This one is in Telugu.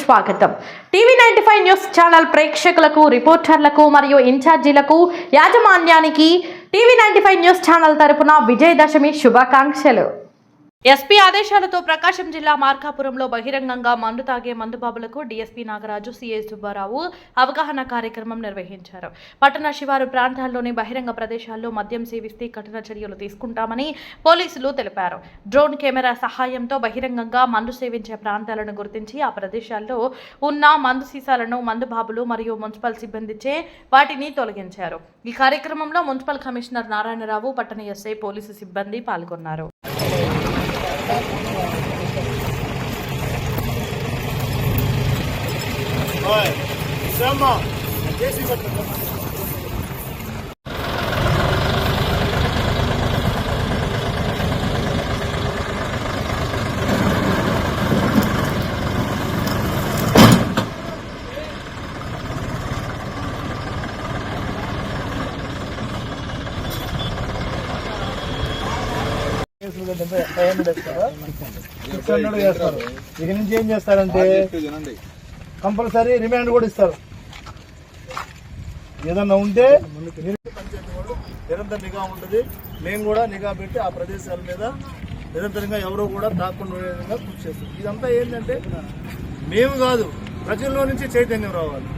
స్వాగతం. TV ninety five news channel ప్రేక్షకులకు రిపోర్టర్లకు మరియు ఇన్ఛార్జీలకు యాజమాన్యానికి TV ninety five news channel తరపున విజయదశమి శుభాకాంక్షలు. ఎస్పీ ఆదేశాలతో ప్రకాశం జిల్లా మార్కాపురంలో బహిరంగంగా మందు తాగే మందుబాబులకు డీఎస్పీ నాగరాజు సిఎస్ సుబ్బారావు అవగాహన కార్యక్రమం నిర్వహించారు. పట్టణ శివారు ప్రాంతాల్లోని బహిరంగ ప్రదేశాల్లో మద్యం సేవిస్తే కఠిన చర్యలు తీసుకుంటామని పోలీసులు తెలిపారు. డ్రోన్ కెమెరా సహాయంతో బహిరంగంగా మందు సేవించే ప్రాంతాలను గుర్తించి ఆ ప్రదేశాల్లో ఉన్న మందు సీసాలను మందుబాబులు మరియు మున్సిపల్ సిబ్బందిచే వాటిని తొలగించారు. ఈ కార్యక్రమంలో మున్సిపల్ కమిషనర్ నారాయణరావు పట్టణ ఎస్ఐ పోలీసు సిబ్బంది పాల్గొన్నారు. కేసులు కట్టితే ఫైవ్ హండ్రెడ్ సిక్స్ హండ్రెడ్ ఇక నుంచి ఏం చేస్తారంటే కంపల్సరీ రిమాండ్ కూడా ఇస్తారు. ఏదన్నా ఉంటే మీరు నిరంతర నిఘా ఉంటుంది. మేము కూడా నిఘా పెట్టి ఆ ప్రదేశాల మీద నిరంతరంగా ఎవరో కూడా తాకుండా ఉండే విధంగా కృషి చేస్తాం ఇదంతా ఏంటంటే మేము కాదు ప్రజల్లో నుంచి చైతన్యం రావాలి.